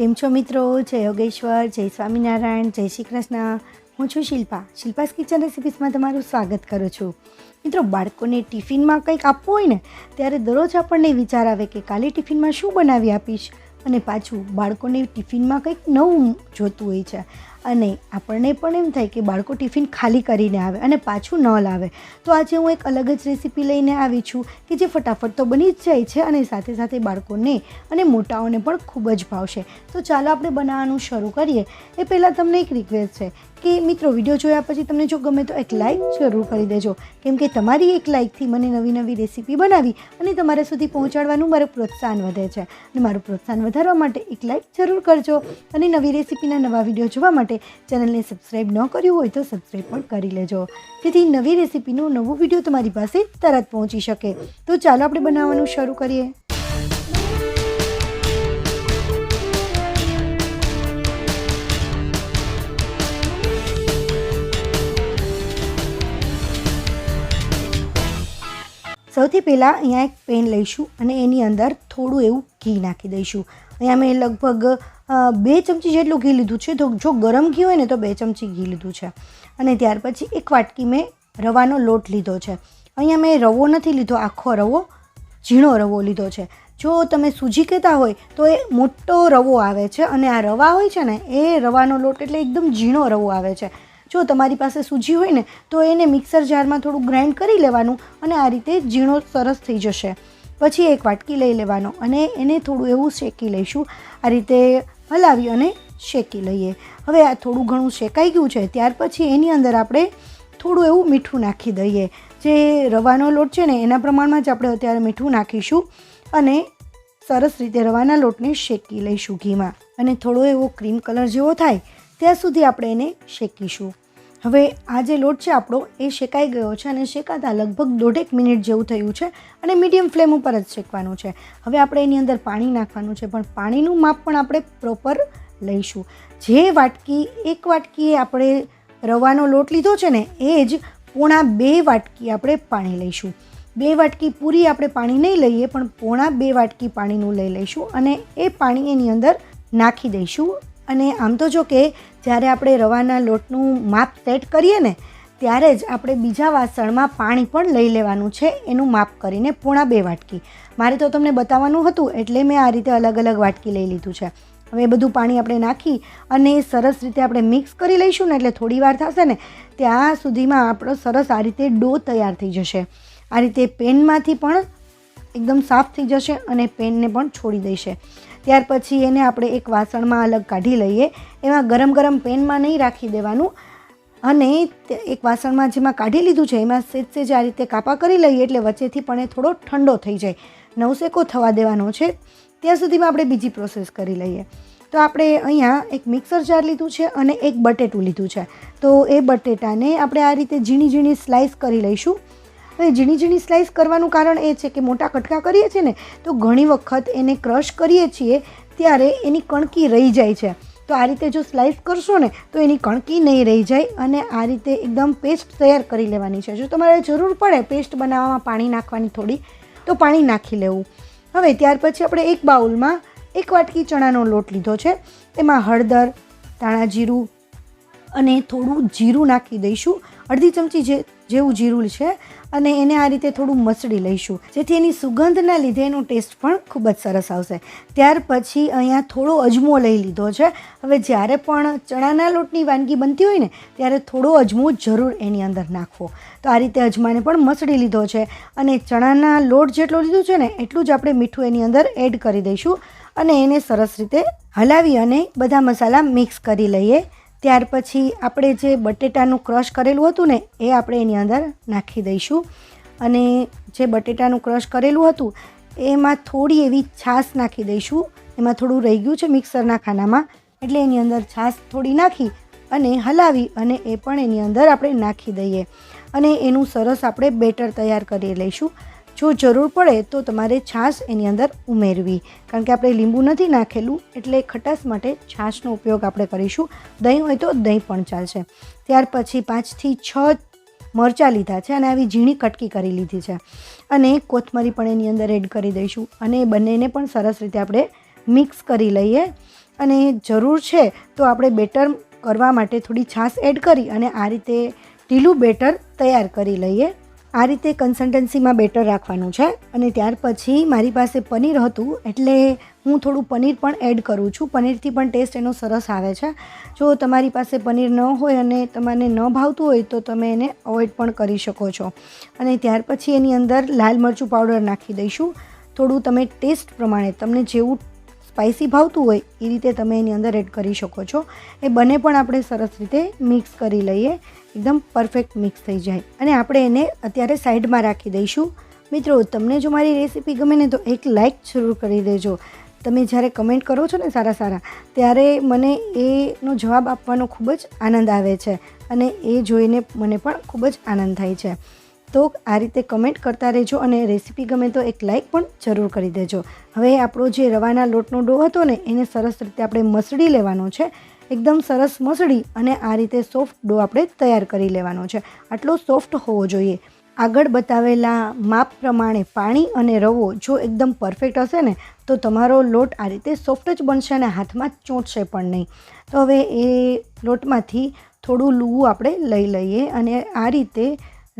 કેમ છો મિત્રો? જય યોગેશ્વર, જય સ્વામિનારાયણ, જય શ્રી કૃષ્ણ. હું છું શિલ્પા. શિલ્પાસ કિચન રેસિપીસમાં તમારું સ્વાગત કરું છું. મિત્રો, બાળકોને ટિફિનમાં કંઈક આપવું હોય ને, ત્યારે દરરોજ આપણને વિચાર આવે કે કાલે ટિફિનમાં શું બનાવી આપીશ? અને પાછું બાળકોને ટિફિનમાં કંઈક નવું જોતું હોય છે. અને આપણને પણ એમ થાય કે બાળકો ટિફિન ખાલી કરીને આવે અને પાછું ન લાવે. તો આજે હું એક અલગ જ રેસીપી લઈને આવી છું કે જે ફટાફટ તો બની જ જાય છે અને સાથે સાથે બાળકોને અને મોટાઓને પણ ખૂબ જ ભાવશે. તો ચાલો આપણે બનાવવાનું શરૂ કરીએ. એ પહેલાં તમને એક રિક્વેસ્ટ છે કે મિત્રો વીડિયો જોયા પછી તમને જો ગમે તો એક લાઇક જરૂર કરી દેજો. કેમ કે તમારી એક લાઇકથી મને નવી નવી રેસીપી બનાવી અને તમારા સુધી પહોંચાડવાનું મારું પ્રોત્સાહન વધે છે. અને મારું પ્રોત્સાહન વધારવા માટે એક લાઇક જરૂર કરજો અને નવી રેસીપીના નવા વીડિયો જોવા માટે ચેનલને સબસ્ક્રાઈબ ન કર્યું હોય તો સબસ્ક્રાઈબ પણ કરી લેજો. જેથી નવી રેસીપીનું નવું વીડિયો તમારી પાસે તરત પહોંચી શકે. તો ચાલો આપણે બનાવવાનું શરૂ કરીએ. સૌથી પહેલાં અહીંયા એક પેન લઈશું અને એની અંદર થોડું એવું ઘી નાખી દઈશું. અહીંયા મેં લગભગ બે ચમચી જેટલું ઘી લીધું છે. તો જો ગરમ ઘી હોય ને તો બે ચમચી ઘી લીધું છે. અને ત્યાર પછી એક વાટકી મેં રવાનો લોટ લીધો છે. અહીંયા મેં રવો નથી લીધો, આખો રવો, ઝીણો રવો લીધો છે. જો તમે સૂજી કહેતા હોય તો એ મોટો રવો આવે છે અને આ રવા હોય છે ને, એ રવાનો લોટ એટલે એકદમ ઝીણો રવો આવે છે. જો તમારી પાસે સૂજી હોય ને, તો એને મિક્સર જારમાં થોડું ગ્રાઇન્ડ કરી લેવાનું અને આ રીતે ઝીણો સરસ થઈ જશે. પછી એક વાટકી લઈ લેવાનો અને એને થોડું એવું શેકી લઈશું. આ રીતે હલાવી અને શેકી લઈએ. હવે આ થોડું ઘણું શેકાઈ ગયું છે, ત્યાર પછી એની અંદર આપણે થોડું એવું મીઠું નાખી દઈએ. જે રવાનો લોટ છે ને, એના પ્રમાણમાં જ આપણે અત્યારે મીઠું નાખીશું અને સરસ રીતે રવાના લોટને શેકી લઈશું ઘીમાં. અને થોડો એવો ક્રીમ કલર જેવો થાય ત્યાં સુધી આપણે એને શેકીશું. હવે આ જે લોટ છે આપણો, એ શેકાઈ ગયો છે અને શેકાતા લગભગ દોઢેક મિનિટ જેવું થયું છે અને મીડિયમ ફ્લેમ ઉપર જ શેકવાનું છે. હવે આપણે એની અંદર પાણી નાખવાનું છે, પણ પાણીનું માપ પણ આપણે પ્રોપર લઈશું. જે વાટકી, એક વાટકીએ આપણે રવાનો લોટ લીધો છે ને, એ જ પોણા બે વાટકી આપણે પાણી લઈશું. બે વાટકી પૂરી આપણે પાણી નહીં લઈએ, પણ પોણા બે વાટકી પાણીનું લઈ લઈશું અને એ પાણી એની અંદર નાખી દઈશું. અને આમ તો જો કે જ્યારે આપણે રવાના લોટનું માપ સેટ કરીએ ને, ત્યારે જ આપણે બીજા વાસણમાં પાણી પણ લઈ લેવાનું છે, એનું માપ કરીને પૂણા બે વાટકી. મારે તો તમને બતાવવાનું હતું, એટલે મેં આ રીતે અલગ અલગ વાટકી લઈ લીધું છે. હવે એ બધું પાણી આપણે નાખી અને સરસ રીતે આપણે મિક્સ કરી લઈશું ને, એટલે થોડી વાર થશે ને, ત્યાં સુધીમાં આપણો સરસ આ રીતે ડો તૈયાર થઈ જશે. આ રીતે પેનમાંથી પણ એકદમ સાફ થઈ જશે અને પેનને પણ છોડી દેશે. ત્યાર પછી એને આપણે એક વાસણમાં અલગ કાઢી લઈએ. એમાં ગરમ ગરમ પેનમાં નહીં રાખી દેવાનું. અને એક વાસણમાં જેમાં કાઢી લીધું છે, એમાં સેજ સેજ આ રીતે કાપા કરી લઈએ એટલે વચ્ચેથી પણ એ થોડો ઠંડો થઈ જાય. નવસેકો થવા દેવાનો છે. ત્યાં સુધીમાં આપણે બીજી પ્રોસેસ કરી લઈએ. તો આપણે અહીંયા એક મિક્સર જાર લીધું છે અને એક બટેટું લીધું છે. તો એ બટેટાને આપણે આ રીતે ઝીણી ઝીણી સ્લાઇસ કરી લઈશું. હવે ઝીણી ઝીણી સ્લાઇસ કરવાનું કારણ એ છે કે મોટા કટકા કરીએ છીએ ને, તો ઘણી વખત એને ક્રશ કરીએ છીએ ત્યારે એની કણકી રહી જાય છે. તો આ રીતે જો સ્લાઇસ કરશો ને, તો એની કણકી નહીં રહી જાય અને આ રીતે એકદમ પેસ્ટ તૈયાર કરી લેવાની છે. જો તમારે જરૂર પડે પેસ્ટ બનાવવામાં પાણી નાખવાની થોડી, તો પાણી નાખી લેવું. હવે ત્યાર પછી આપણે એક બાઉલમાં એક વાટકી ચણાનો લોટ લીધો છે. એમાં હળદર, ધાણા જીરું અને થોડું જીરું નાખી દઈશું. અડધી ચમચી જે જેવું જીરું છે અને એને આ રીતે થોડું મસળી લઈશું. જેથી એની સુગંધના લીધે એનો ટેસ્ટ પણ ખૂબ જ સરસ આવશે. ત્યાર પછી અહીંયા થોડો અજમો લઈ લીધો છે. હવે જ્યારે પણ ચણાના લોટની વાનગી બનતી હોય ને, ત્યારે થોડો અજમો જરૂર એની અંદર નાખવો. તો આ રીતે અજમાને પણ મસળી લીધો છે. અને ચણાના લોટ જેટલો લીધું છે ને, એટલું જ આપણે મીઠું એની અંદર એડ કરી દઈશું. અને એને સરસ રીતે હલાવી અને બધા મસાલા મિક્સ કરી લઈએ. ત્યાર પછી આપણે જે બટેટાનું ક્રશ કરેલું હતું ને, એ આપણે એની અંદર નાખી દઈશું. અને જે બટેટાનું ક્રશ કરેલું હતું, એમાં થોડી એવી છાશ નાખી દઈશું. એમાં થોડું રહી ગયું છે મિક્સરના ખાનામાં, એટલે એની અંદર છાશ થોડી નાખી અને હલાવી અને એ પણ એની અંદર આપણે નાખી દઈએ. અને એનું સરસ આપણે બેટર તૈયાર કરી લઈશું. જો જરૂર પડે તો તમારે છાશ એની અંદર ઉમેરવી. કારણ કે આપણે લીંબુ નથી નાખેલું, એટલે ખટાશ માટે છાશનો ઉપયોગ આપણે કરીશું. દહીં હોય તો દહીં પણ ચાલશે. ત્યાર પછી પાંચથી છ મરચાં લીધા છે અને આવી ઝીણી કટકી કરી લીધી છે. અને કોથમરી પણ એની અંદર એડ કરી દઈશું. અને બંનેને પણ સરસ રીતે આપણે મિક્સ કરી લઈએ. અને જરૂર છે તો આપણે બેટર કરવા માટે થોડી છાશ એડ કરી અને આ રીતે ઢીલું બેટર તૈયાર કરી લઈએ. આ રીતે કન્સલ્ટન્સીમાં બેટર રાખવાનું છે અને ત્યાર પછી મારી પાસે પનીર હતું એટલે હું થોડું પનીર પણ એડ કરું છું. પનીરથી પણ ટેસ્ટ એનો સરસ આવે છે. જો તમારી પાસે પનીર ન હોય અને તમને ન ભાવતું હોય તો તમે એને અવોઇડ પણ કરી શકો છો. અને ત્યાર પછી એની અંદર લાલ મરચું પાવડર નાખી દઈશું. થોડું તમે ટેસ્ટ પ્રમાણે, તમને જેવું સ્પાઇસી ભાવતું હોય એ રીતે તમે એની અંદર એડ કરી શકો છો. એ બંને પણ આપણે સરસ રીતે મિક્સ કરી લઈએ. એકદમ પરફેક્ટ મિક્સ થઈ જાય. અને આપણે એને અત્યારે સાઈડમાં રાખી દઈશું. મિત્રો, તમને જો મારી રેસીપી ગમે ને તો એક લાઇક જરૂર કરી દેજો. તમે જ્યારે કમેન્ટ કરો છો ને સારા સારા, ત્યારે મને એનો જવાબ આપવાનો ખૂબ જ આનંદ આવે છે. અને એ જોઈને મને પણ ખૂબ જ આનંદ થાય છે. તો આ રીતે કમેન્ટ કરતા રહેજો અને રેસીપી ગમે તો એક લાઇક પણ જરૂર કરી દેજો. હવે આપણો જે રવાના લોટનો ડો હતો ને, એને સરસ રીતે આપણે મસળી લેવાનો છે. એકદમ સરસ મસળી અને આ રીતે સોફ્ટ ડો આપણે તૈયાર કરી લેવાનો છે. આટલો સોફ્ટ હોવો જોઈએ. આગળ બતાવેલા માપ પ્રમાણે પાણી અને રવો જો એકદમ પરફેક્ટ હશે ને, તો તમારો લોટ આ રીતે સોફ્ટ જ બનશે અને હાથમાં ચોંટશે પણ નહીં. તો હવે એ લોટમાંથી થોડું લૂવું આપણે લઈ લઈએ અને આ રીતે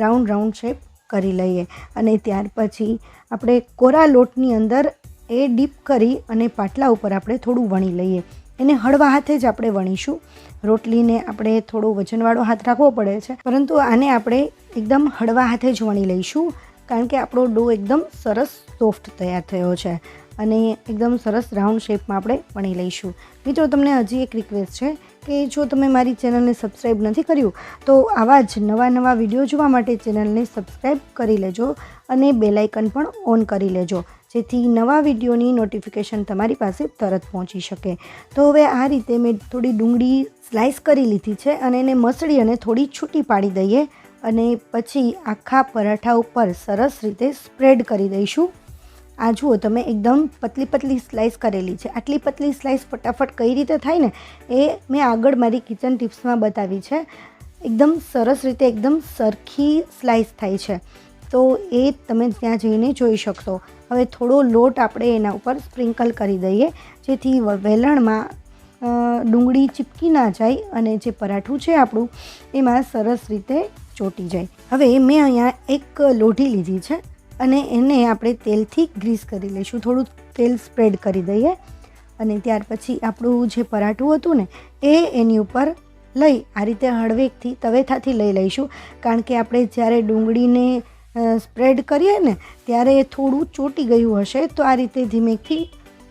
રાઉન્ડ રાઉન્ડ શેપ કરી લઈએ. અને ત્યાર પછી આપણે કોરા લોટની અંદર એ ડીપ કરી અને પાટલા ઉપર આપણે થોડું વણી લઈએ. એને હળવા હાથે જ આપણે વણીશું. રોટલીને આપણે થોડો વજનવાળો હાથ રાખવો પડે છે. પરંતુ આને આપણે એકદમ હળવા હાથે જ વણી લઈશું. કારણ કે આપણો ડો એકદમ સરસ સોફ્ટ તૈયાર થયો છે. અને એકદમ સરસ રાઉન્ડ શેપમાં આપણે વણી લઈશું. મિત્રો, તમને હજી એક રિક્વેસ્ટ છે કે જો તમે મારી ચેનલને સબસ્ક્રાઈબ નથી કર્યું, તો આવા જ નવા નવા વીડિયો જોવા માટે ચેનલને સબસ્ક્રાઈબ કરી લેજો અને બેલાઇકન પણ ઓન કરી લેજો, જેથી નવા વિડીયોની નોટિફિકેશન તમારી પાસે તરત પહોંચી શકે. તો હવે આ રીતે મેં થોડી ડુંગળી સ્લાઇસ કરી લીધી છે અને એને મસળી અને થોડી છૂટી પાડી દઈએ અને પછી આખા પરાઠા ઉપર સરસ રીતે સ્પ્રેડ કરી દઈશું. આ જુઓ, તમે એકદમ પતલી પતલી સ્લાઇસ કરેલી છે. આટલી પતલી સ્લાઇસ ફટાફટ કઈ રીતે થાય ને, એ મેં આગળ મારી કિચન ટિપ્સમાં બતાવી છે. એકદમ સરસ રીતે, એકદમ સરખી સ્લાઇસ થાય છે. તો એ તમે ત્યાં જઈને જોઈ શકશો. હવે થોડો લોટ આપણે એના ઉપર સ્પ્રિંકલ કરી દઈએ, જેથી વેલણમાં ડુંગળી ચીપકી ના જાય અને જે પરાઠું છે આપણું, એમાં સરસ રીતે ચોટી જાય. હવે મેં અહીંયા એક લોઢી લીધી છે. અને એને આપણે તેલથી ગ્રીસ કરી લઈશું. થોડું તેલ સ્પ્રેડ કરી દઈએ અને ત્યાર પછી આપણું જે પરાઠું હતું ને, એ એની ઉપર લઈ આ રીતે હળવેકથી, તવેથાથી લઈ લઈશું. કારણ કે આપણે જ્યારે ડુંગળીને સ્પ્રેડ કરીએ ને, ત્યારે થોડું ચોટી ગયું હશે, તો આ રીતે ધીમેથી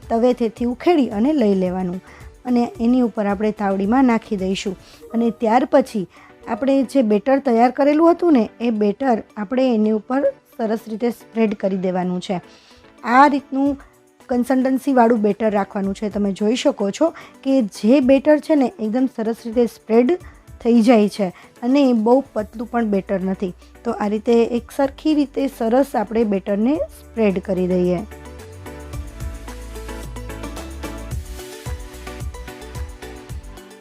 તવેથેથી ઉખેડી અને લઈ લેવાનું. અને એની ઉપર આપણે તાવડીમાં નાખી દઈશું. અને ત્યાર પછી આપણે જે બેટર તૈયાર કરેલું હતું ને, એ બેટર આપણે એની ઉપર સરસ રીતે સ્પ્રેડ કરી દેવાનું છે. આ રીતનું કન્સલ્ટન્સીવાળું બેટર રાખવાનું છે. તમે જોઈ શકો છો કે જે બેટર છે ને એકદમ સરસ રીતે સ્પ્રેડ થઈ જાય છે અને બહુ પતલું પણ બેટર નથી. તો આ રીતે એક સરખી રીતે સરસ આપણે બેટરને સ્પ્રેડ કરી દઈએ.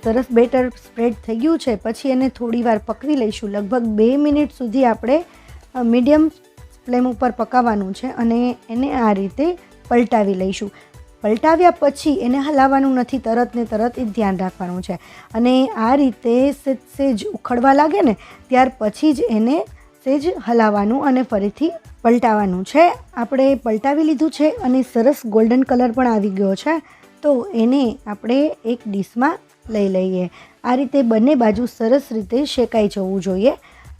સરસ બેટર સ્પ્રેડ થઈ ગયું છે. પછી એને થોડી વાર પકવી લઈશું. લગભગ બે મિનિટ સુધી આપણે મીડિયમ ફ્લેમ ઉપર પકાવવાનું છે અને એને આ રીતે પલટાવી લઈશું. પલટાવ્યા પછી એને હલાવવાનું નથી, તરત ને તરત એ ધ્યાન રાખવાનું છે. અને આ રીતે સેજ સેજ ઉખડવા લાગે ને, ત્યાર પછી જ એને સેજ હલાવવાનું અને ફરીથી પલટાવવાનું છે. આપણે પલટાવી લીધું છે અને સરસ ગોલ્ડન કલર પણ આવી ગયો છે, તો એને આપણે એક ડીશમાં લઈ લઈએ. આ રીતે બંને બાજુ સરસ રીતે શેકાઈ જવું જોઈએ.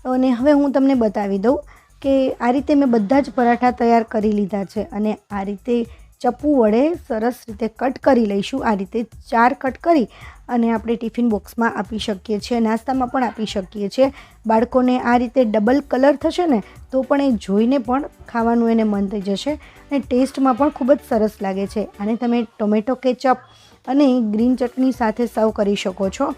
અને હવે હું તમને બતાવી દઉં કે આ રીતે મેં બધા જ પરાઠા તૈયાર કરી લીધા છે અને આ રીતે ચપ્પુ વડે સરસ રીતે કટ કરી લઈશું. આ રીતે ચાર કટ કરી અને આપણે ટિફિન બોક્સમાં આપી શકીએ છીએ, નાસ્તામાં પણ આપી શકીએ છીએ. બાળકોને આ રીતે ડબલ કલર થશે ને, તો પણ એ જોઈને પણ ખાવાનું એને મન થઈ જશે અને ટેસ્ટમાં પણ ખૂબ જ સરસ લાગે છે. અને તમે ટોમેટો કેચઅપ અને ગ્રીન ચટણી સાથે સર્વ કરી શકો છો.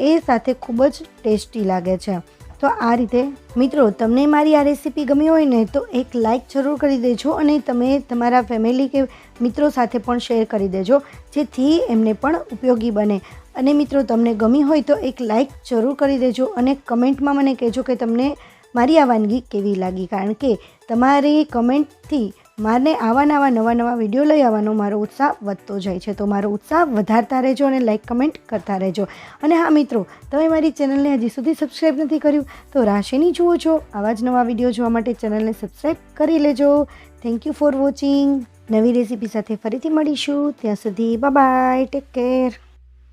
એ સાથે ખૂબ જ ટેસ્ટી લાગે છે. તો આ રીતે, મિત્રો, તમને મારી આ રેસીપી ગમી હોય ને, તો એક લાઇક જરૂર કરી દેજો અને તમે તમારા ફેમિલી કે મિત્રો સાથે પણ શેર કરી દેજો, જેથી એમને પણ ઉપયોગી બને. અને મિત્રો, તમને ગમી હોય તો એક લાઇક જરૂર કરી દેજો અને કમેન્ટમાં મને કહેજો કે તમને મારી આ વાનગી કેવી લાગી. કારણ કે તમારી કમેન્ટથી મારે આવા નવા નવા નવા વીડિયો લઈ આવવાનો મારો ઉત્સાહ વધતો જાય છે. તો મારો ઉત્સાહ વધારતા રહેજો અને લાઇક કમેન્ટ કરતા રહેજો. અને હા મિત્રો, તમે મારી ચેનલને હજી સુધી સબસ્ક્રાઈબ નથી કર્યું, તો રાશિની જુઓ છો. આવા જ નવા વીડિયો જોવા માટે ચેનલને સબસ્ક્રાઈબ કરી લેજો. થેન્ક યુ ફોર વોચિંગ નવી રેસીપી સાથે ફરીથી મળીશું. ત્યાં સુધી બાય ટેક કેર